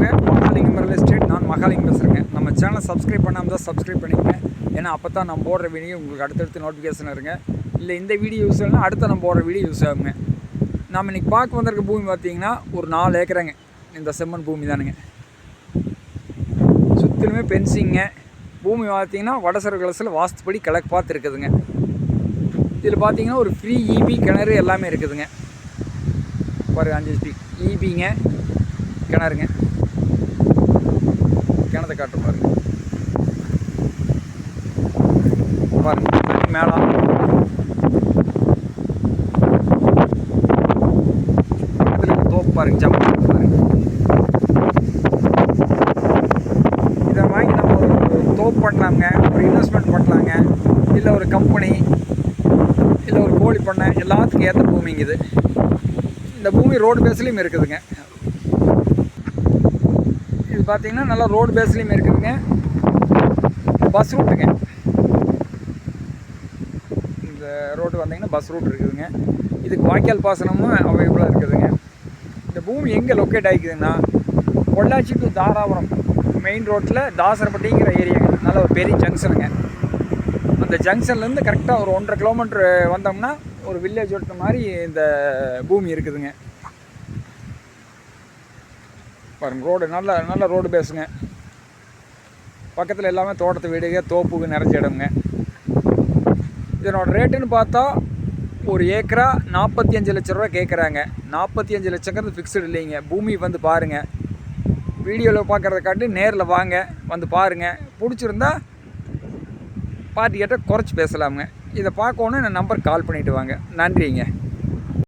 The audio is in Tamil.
வணக்கங்க மகாலிங்கம் ரியல் எஸ்டேட் நான் மகாலிங்கம் பேசுகிறேங்க நம்ம சேனலை சப்ஸ்கிரைப் பண்ணாமல் தான் சப்ஸ்கிரைப் பண்ணிக்கங்க. ஏன்னா அப்போ தான் நம்ம போடுற வீடியோ உங்களுக்கு அடுத்தடுத்து நோட்டிஃபிகேஷன் இருங்க இல்லை இந்த வீடியோ யூஸ் ஆகலாம் அடுத்த நம்ம போடுற வீடியோ யூஸ் ஆகுங்க. நம்ம இன்றைக்கி பார்க்க வந்திருக்க பூமி பார்த்தீங்கன்னா ஒரு நாலு ஏக்கராங்க. இந்த செம்மண் பூமி தானுங்க. சுற்றிலுமே பென்சிங்க பூமி பார்த்தீங்கன்னா வடசர கலசில் வாஸ்துப்படி கிழக்கு பார்த்து இருக்குதுங்க. இதில் பார்த்தீங்கன்னா ஒரு ஃப்ரீ இபி கிணறு எல்லாமே இருக்குதுங்க. பாருங்க அஞ்சு ஹெச்பி இபிங்க கிணறுங்க. கிணத்தை காட்டு பாருங்க பாருங்க மேலே. பக்கத்தில் தோப்பு பாருங்க ஜம்ப் பாருங்க. இதை வாங்கி நம்ம ஒரு தோப்பு பண்ணலாங்க ஒரு இன்வெஸ்ட்மெண்ட் பண்ணலாங்க இல்லை ஒரு கம்பெனி இல்லை ஒரு கோழி பண்ணை எல்லாத்துக்கும் ஏற்ற பூமிங்க இது. இந்த பூமி ரோடு பேஸ்லேயும் இருக்குதுங்க. இது பார்த்தீங்கன்னா நல்லா ரோடு பேஸ்லேயும் இருக்குதுங்க. பஸ் ரூட்டுங்க இந்த ரோடு வந்தீங்கன்னா பஸ் ரூட் இருக்குதுங்க. இதுக்கு வாய்க்கால் பாசனமும் அவைலபிளாக இருக்குதுங்க. இந்த பூமி எங்கே லொக்கேட் ஆகிக்குதுன்னா பொள்ளாச்சி டு தாராபுரம் மெயின் ரோட்டில் தாசரப்பட்டிங்கிற ஏரியாங்க நல்ல ஒரு பெரிய ஜங்ஷனுங்க அந்த ஜங்ஷன்லேருந்து கரெக்டாக ஒரு ஒன்றரை கிலோமீட்ரு வந்தோம்னா ஒரு வில்லேஜ் ஓட்ட மாதிரி இந்த பூமி இருக்குதுங்க. பாருங்க ரோடு நல்ல நல்ல ரோடு பேஸுங்க பக்கத்தில் எல்லாமே தோட்டத்து வீடுங்க தோப்புக்கு நிறைஞ்ச இடம்ங்க. இதனோட ரேட்டுன்னு பார்த்தா ஒரு ஏக்கரா நாற்பத்தி அஞ்சு லட்ச ரூபா கேட்குறாங்க நாற்பத்தி அஞ்சு லட்சங்கிறது ஃபிக்ஸ்டு இல்லைங்க. பூமி வந்து பாருங்கள் வீடியோவில் பார்க்குறத காட்டி நேரில் வாங்க வந்து பாருங்கள் பிடிச்சிருந்தா பார்ட்டி கேட்டால் குறைச்சி பேசலாமுங்க. இதை பார்க்கணும் என் நம்பர் கால் பண்ணிவிட்டு வாங்க. நன்றிங்க.